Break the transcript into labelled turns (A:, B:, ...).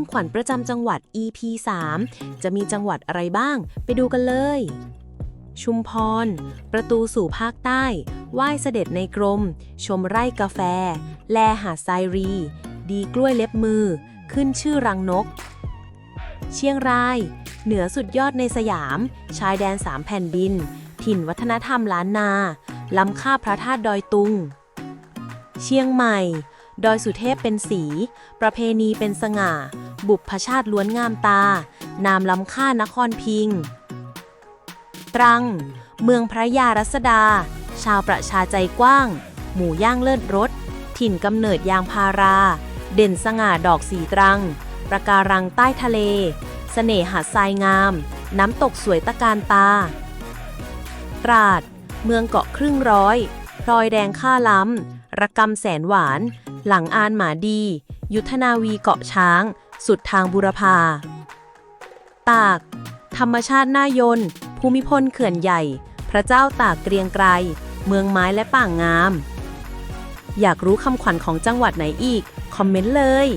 A: ำขวัญประจำจังหวัด EP 3 จะมีจังหวัดอะไรบ้าง ไปดูกันเลย ชุมพร ประตูสู่ภาคใต้ ไหว้เสด็จในกรม ชมไร่กาแฟ แลหาดทรายรี ดีกล้วยเล็บมือ ขึ้นชื่อรังนก เชียงราย เหนือสุดยอดในสยาม ชายแดนสามแผ่นดิน ถิ่นวัฒนธรรมล้านนา ล้ำค่าพระธาตุดอยตุง เชียงใหม่ดอยสุเทพเป็นสี ประเพณีเป็นสง่า บุพชาติล้วนงามตา นามล้ำค่านครพิง ตรัง เมืองพระยารัศดา ชาวประชาใจกว้าง หมูย่างเลิศรส ถิ่นกำเนิดยางพารา เด่นสง่าดอกสีตรัง ประการังใต้ทะเลเสน่หาทรายงาม น้ำตกสวยตะการตา ตราด เมืองเกาะครึ่งร้อย พลอยแดงค่าล้ำ ระกำแสนหวาน หลังอานหมาดี ยุทธนาวีเกาะช้าง สุดทางบุรพา ตาก ธรรมชาติน่ายน ภูมิพลเขื่อนใหญ่ พระเจ้าตากเกรียงไกร เมืองไม้และป่างงาม อยากรู้คำขวัญของจังหวัดไหนอีก คอมเมนต์เลย